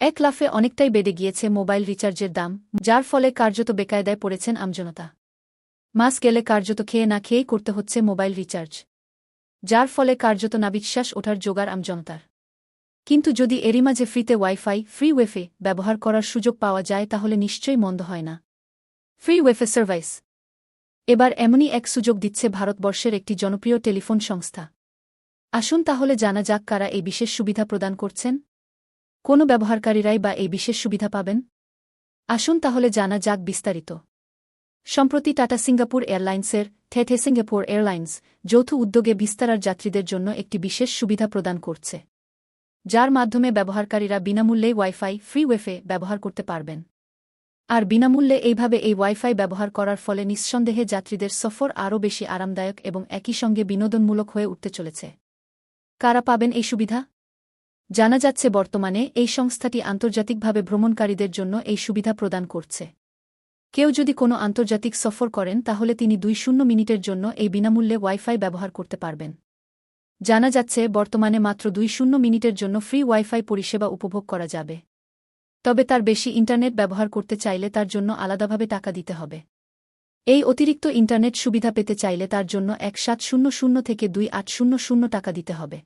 এক লাফে অনেকটাই বেড়ে গিয়েছে মোবাইল রিচার্জের দাম, যার ফলে কার্যত বেকায়দায় পড়েছেন আমজনতা। মাস গেলে কার্যত খেয়ে না খেয়েই করতে হচ্ছে মোবাইল রিচার্জ। যার ফলে কার্যত নাবিশ্বাস ওঠার জোগাড় আমজনতার। কিন্তু যদি এরই মাঝে ফ্রিতে ওয়াইফাই, ফ্রি ওয়েফে ব্যবহার করার সুযোগ পাওয়া যায় তাহলে নিশ্চয়ই মন্দ হয় না। Free wifi service. এবার এমনই এক সুযোগ দিচ্ছে ভারতবর্ষের একটি জনপ্রিয় টেলিফোন সংস্থা। আসুন তাহলে জানা যাক কারা এই বিশেষ সুবিধা প্রদান করছেন। কোন ব্যবহারকারীরাই বা এই বিশেষ সুবিধা পাবেন? আসুন তাহলে জানা যাক বিস্তারিত। সম্প্রতি টাটা সিঙ্গাপুর এয়ারলাইন্সের থেথে সিঙ্গাপুর এয়ারলাইন্স যৌথ উদ্যোগে বিস্তারার যাত্রীদের জন্য একটি বিশেষ সুবিধা প্রদান করছে, যার মাধ্যমে ব্যবহারকারীরা বিনামূল্যে ওয়াইফাই, ফ্রি ওয়েফে ব্যবহার করতে পারবেন। আর বিনামূল্যে এইভাবে এই ওয়াইফাই ব্যবহার করার ফলে নিঃসন্দেহে যাত্রীদের সফর আরও বেশি আরামদায়ক এবং একই সঙ্গে বিনোদনমূলক হয়ে উঠতে চলেছে। কারা পাবেন এই সুবিধা? জানা যাচ্ছে বর্তমানে এই সংস্থাটি আন্তর্জাতিকভাবে ভ্রমণকারীদের জন্য এই সুবিধা প্রদান করছে। কেউ যদি কোনো আন্তর্জাতিক সফর করেন, তাহলে তিনি দুই শূন্য মিনিটের জন্য এই বিনামূল্যে ওয়াইফাই ব্যবহার করতে পারবেন। জানা যাচ্ছে, বর্তমানে মাত্র দুই শূন্য মিনিটের জন্য ফ্রি ওয়াইফাই পরিষেবা উপভোগ করা যাবে। তবে তার বেশি ইন্টারনেট ব্যবহার করতে চাইলে তার জন্য আলাদাভাবে টাকা দিতে হবে। এই অতিরিক্ত ইন্টারনেট সুবিধা পেতে চাইলে তার জন্য এক সাত শূন্য শূন্য থেকে দুই আট শূন্য শূন্য টাকা দিতে হবে।